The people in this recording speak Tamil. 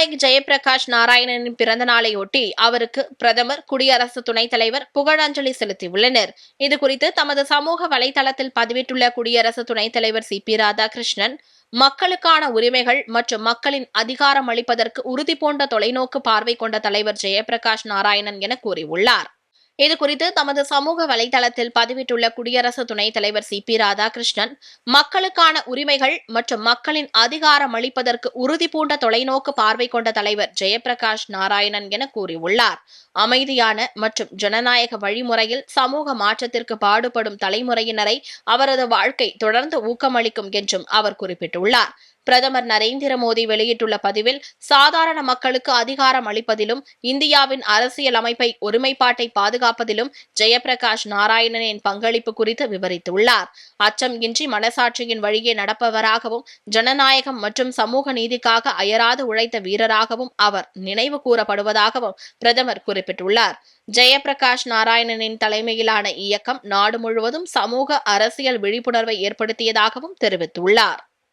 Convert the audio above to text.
ஜனநாயக் ஜெயபிரகாஷ் நாராயணனின் பிறந்த நாளையொட்டி அவருக்கு பிரதமர் குடியரசு துணைத் தலைவர் புகழஞ்சலி செலுத்தியுள்ளனர். இதுகுறித்து தமது சமூக வலைதளத்தில் பதிவிட்டுள்ள குடியரசு துணைத் தலைவர் சி. பி. ராதாகிருஷ்ணன் மக்களுக்கான உரிமைகள் மற்றும் மக்களின் அதிகாரம் அளிப்பதற்கு உறுதி பூண்ட தொலைநோக்கு பார்வை கொண்ட தலைவர் ஜெயபிரகாஷ் நாராயணன் என கூறியுள்ளார். இதுகுறித்து தமது சமூக வலைதளத்தில் பதிவிட்டுள்ள குடியரசு துணைத் தலைவர் சி. பி. ராதாகிருஷ்ணன் மக்களுக்கான உரிமைகள் மற்றும் மக்களின் அதிகாரம் அளிப்பதற்கு உறுதி பூண்ட தொலைநோக்கு பார்வை கொண்ட தலைவர் ஜெயபிரகாஷ் நாராயணன் என கூறியுள்ளார். அமைதியான மற்றும் ஜனநாயக வழிமுறையில் சமூக மாற்றத்திற்கு பாடுபடும் தலைமுறையினரை அவரது வாழ்க்கை தொடர்ந்து ஊக்கமளிக்கும் என்றும் அவர் குறிப்பிட்டுள்ளார். பிரதமர் நரேந்திர மோடி வெளியிட்டுள்ள பதிவில் சாதாரண மக்களுக்கு அதிகாரம் அளிப்பதிலும் இந்தியாவின் அரசியல் அமைப்பை ஒருமைப்பாட்டை பாதுகாப்பதிலும் ஜெயபிரகாஷ் நாராயணனின் பங்களிப்பு குறித்து விவரித்துள்ளார். அச்சம் இன்றி மனசாட்சியின் வழியே நடப்பவராகவும் ஜனநாயகம் மற்றும் சமூக நீதிக்காக அயராது உழைத்த வீரராகவும் அவர் நினைவு கூறப்படுவதாகவும் பிரதமர் குறிப்பிட்டுள்ளார். ஜெயபிரகாஷ் நாராயணனின் தலைமையிலான இயக்கம் நாடு முழுவதும் சமூக அரசியல் விழிப்புணர்வை ஏற்படுத்தியதாகவும் தெரிவித்துள்ளார்.